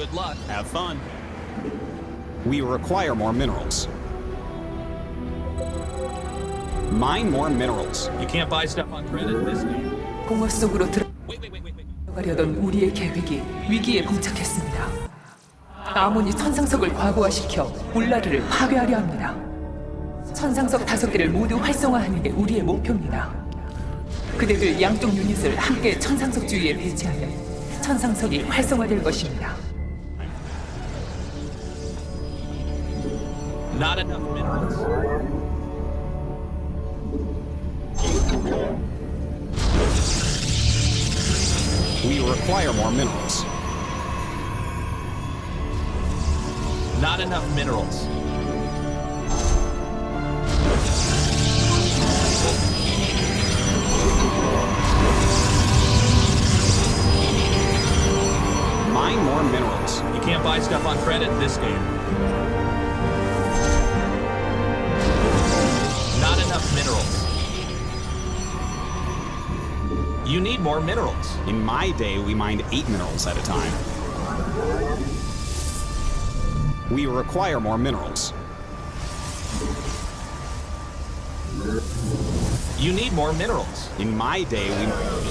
Good luck. Have fun. We require more minerals. Mine more minerals. You can't buy stuff on credit this game. 공허 속으로 Wait, wait, wait, wait, wait. 들어가려던 우리의 계획이 위기에 봉착했습니다. 아몬이 천상석을 과부하시켜 울라르를 파괴하려 합니다. 천상석 다섯 개를 모두 활성화하는 게 우리의 목표입니다. 그대들 양쪽 유닛을 함께 천상석 주위에 배치하면 천상석이 활성화될 것입니다. Not enough minerals. We require more minerals. Not enough minerals. Mine more minerals. You can't buy stuff on credit this game. Need more minerals. In my day, we mined eight minerals at a time. We require more minerals. You need more minerals. In my day, we mined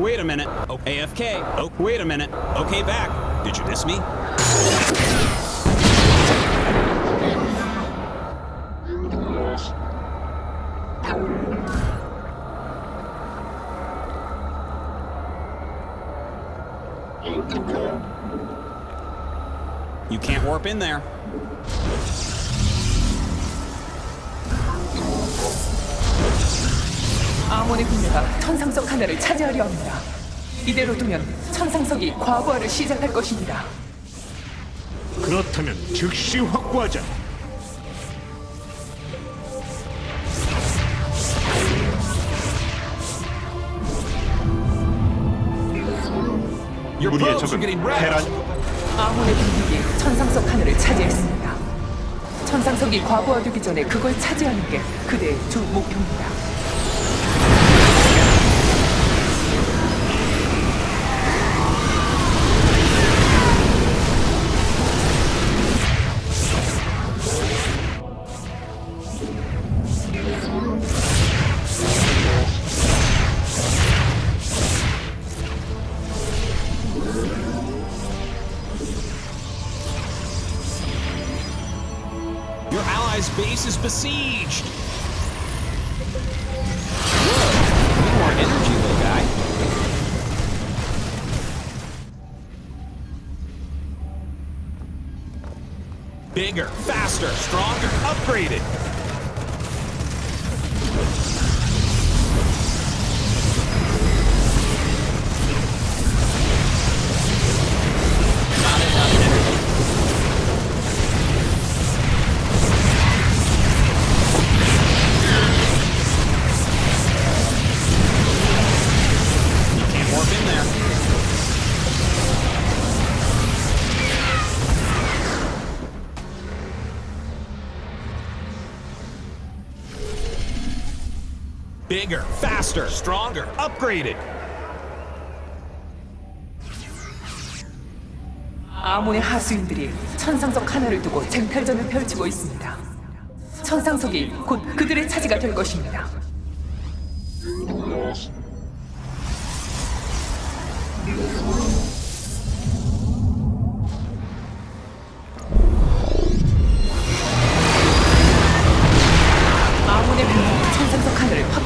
Wait a minute. Oh, AFK. Oh, wait a minute. Okay, back. Did you miss me? You can't warp in there. 아몬의 군대가 천상석 하나를 차지하려 합니다. 이대로 두면 천상석이 과부하를 시작할 것입니다. 그렇다면 즉시 확보하자. 우리의 적은 getting wrecked. 테란 아몬의兵力천상석 하나를 차지했습니다. 천상석이 과부하되기 전에 그걸 차지하는 게 그대의 주 목표입니다. Bigger, faster, stronger, upgraded. Bigger, faster, stronger, upgraded. 아몬의 하수인들이 천상석 하나를 두고 쟁탈전을 펼치고 있습니다. 천상석이 곧 그들의 차지가 될 것입니다.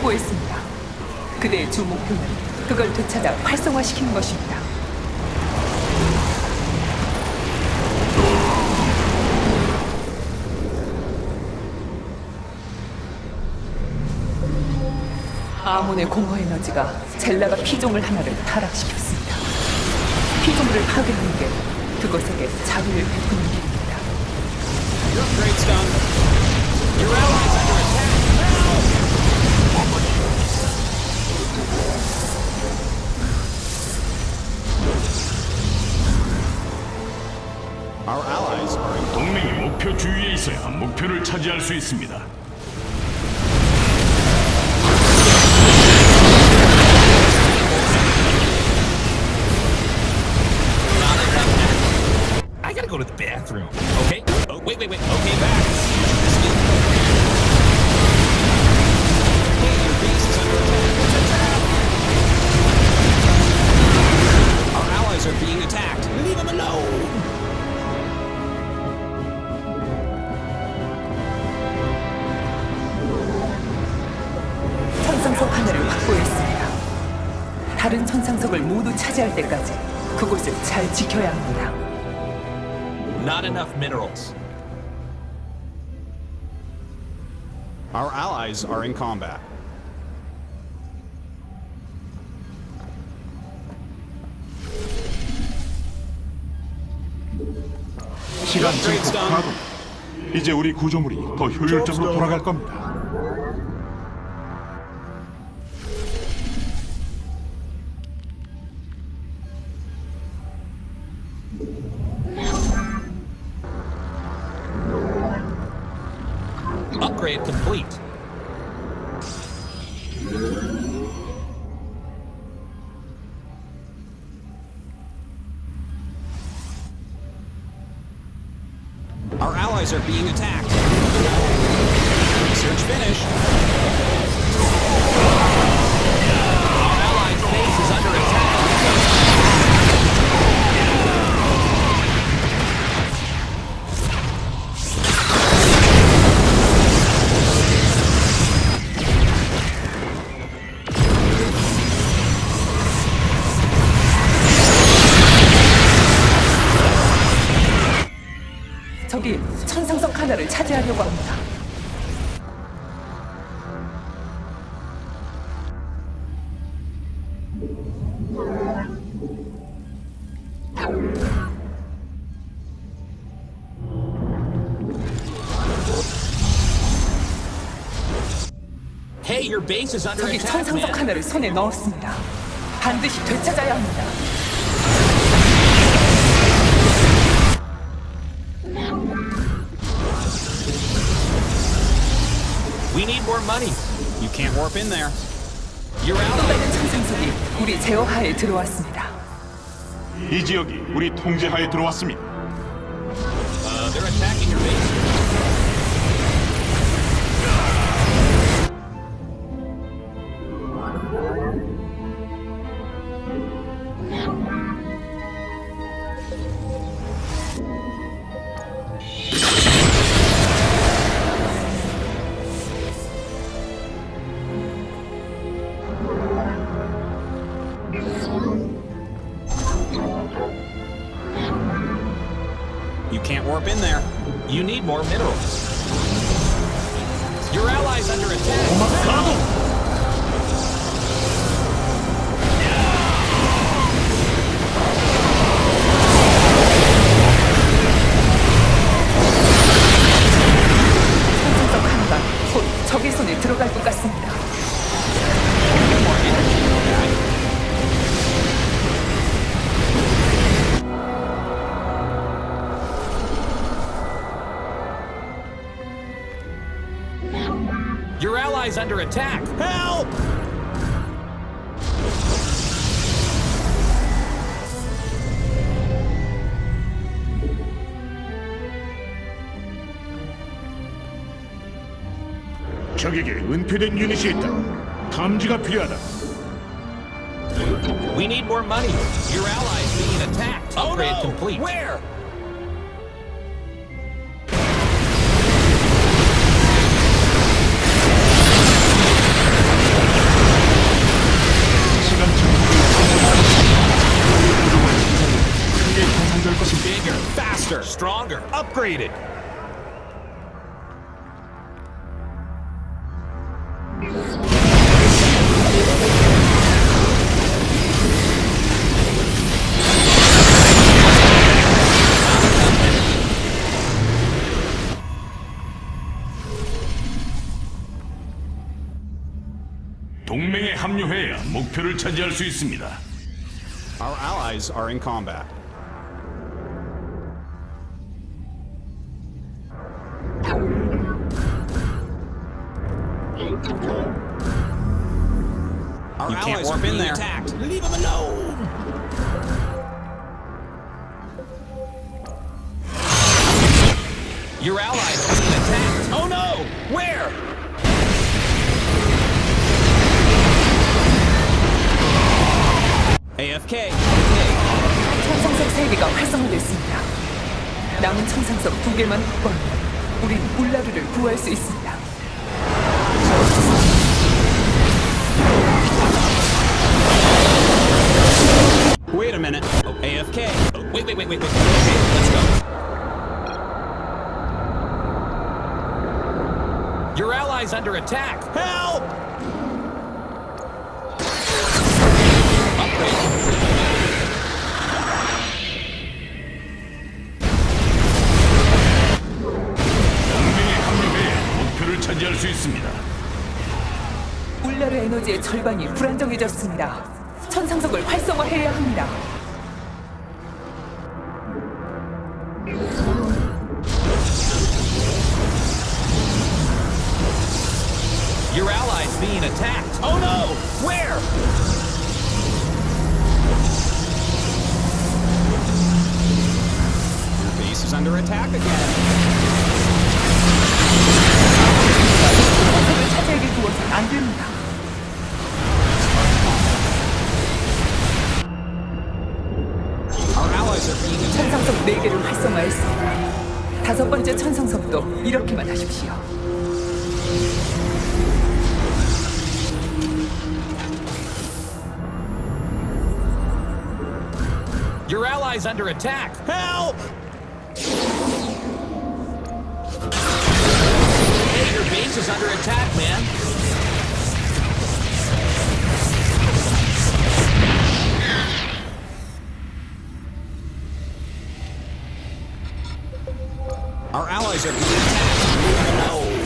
확보했습니다. 그대의 주 목표는 그걸 되찾아 활성화시키는 것입니다. 아몬의 공허 에너지가 젤라가 피조물 하나를 타락시켰습니다. 피조물을 파괴하는 게 그것에게 자비를 베푸는 길입니다. 목표를 차지할 수 있습니다. I gotta go to the bathroom. Okay. Oh, wait, wait, wait. Okay, back. Minerals. Our allies are in combat. 시간 증폭. 가동. 이제 우리 구조물이 더 효율적으로 돌아갈 겁니다. Our allies are being attacked. Research finished. 저기 천상석 하나를 차지하려고 합니다. Hey, your base is under 저기 attack, 천상석 man. 하나를 손에 넣었습니다. 반드시 되찾아야 합니다. We need more money. You can't warp in there. Your 또 allies. 다른 천상석이 우리 제어하에 들어왔습니다. 이 지역이 우리 통제하에 들어왔습니다. Warp in there. You need more minerals. Your allies under attack. 천상석 하나가 곧 적의 손에 들어갈 것 같습니다. allies under attack. Help! We need more money. Your allies being attacked. Oh, Upgrade oh no! complete. Where? faster, stronger, upgraded. Our allies are in combat. Our You can't allies are warp in being there. attacked. Leave them alone. Your allies being attacked. Oh no! Where? AFK. 천상석 세개가 활성화됐습니다. 남은 천상석 두개만 확보하면 우린 울라르를 구할 수 있습니다. Wait a minute. AFK. Wait, wait, wait, wait, wait. Okay, let's go. Your allies under attack. Help! 차지할 수 있습니다. 울라르 에너지의 절반이 불안정해졌습니다. 천상석을 활성화해야 합니다. Your allies being attacked. Oh no! Where? Your base is under attack again. 천상석을 차지하게 두어선 안 됩니다. 활성화했습니다. 다섯 번째 천상석도 이렇게만 하십시오. Are being attacked.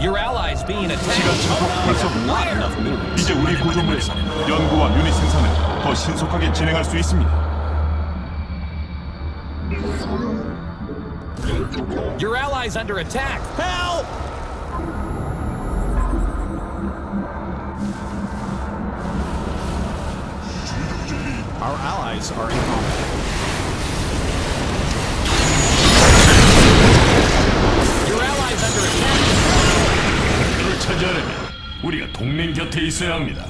Your allies being 시간 attacked. 증폭 활성. Not enough movement. 이제 우리 구조물에서 연구와 유닛 생산을 더 신속하게 진행할 수 있습니다. allies under attack. Help! Our allies are in combat. Your allies under attack. 목표를 차지하려면 우리가 동맹 곁에 있어야 합니다.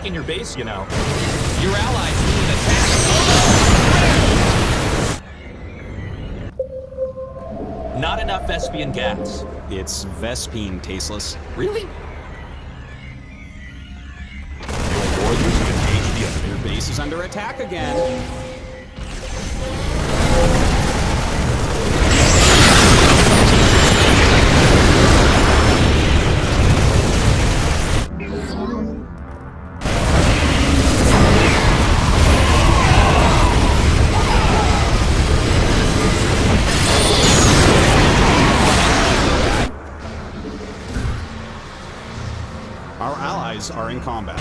Attacking your base, you know. Your allies being attacked. Not enough Vespian gas. It's Vespine, tasteless. Really? Your base is under attack again. Are in combat.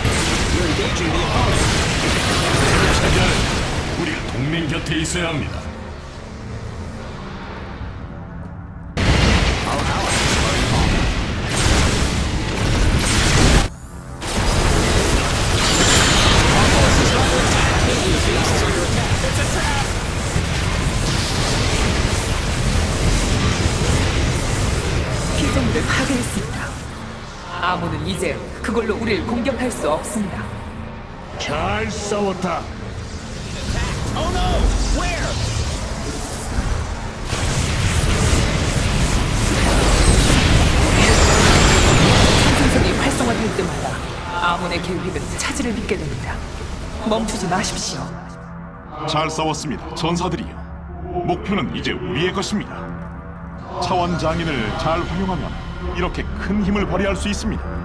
You're engaging the opponent. 차지하려면 우리가 동맹 곁에 있어야 합니다. Our allies are in combat. Our forces are under attack. Your base is under attack. It's a trap! 피조물을 파괴했습니다. 아몬은 이제 그걸로 우리를 공격할 수 없습니다. 잘 싸웠다. Oh no! Where? 천상석이 활성화될 때마다 아몬의 계획은 차질을 빚게 됩니다. 멈추지 마십시오. 잘 싸웠습니다. 전사들이요. 목표는 이제 우리의 것입니다. 차원 장인을 잘 활용하면 이렇게 큰 힘을 발휘할 수 있습니다.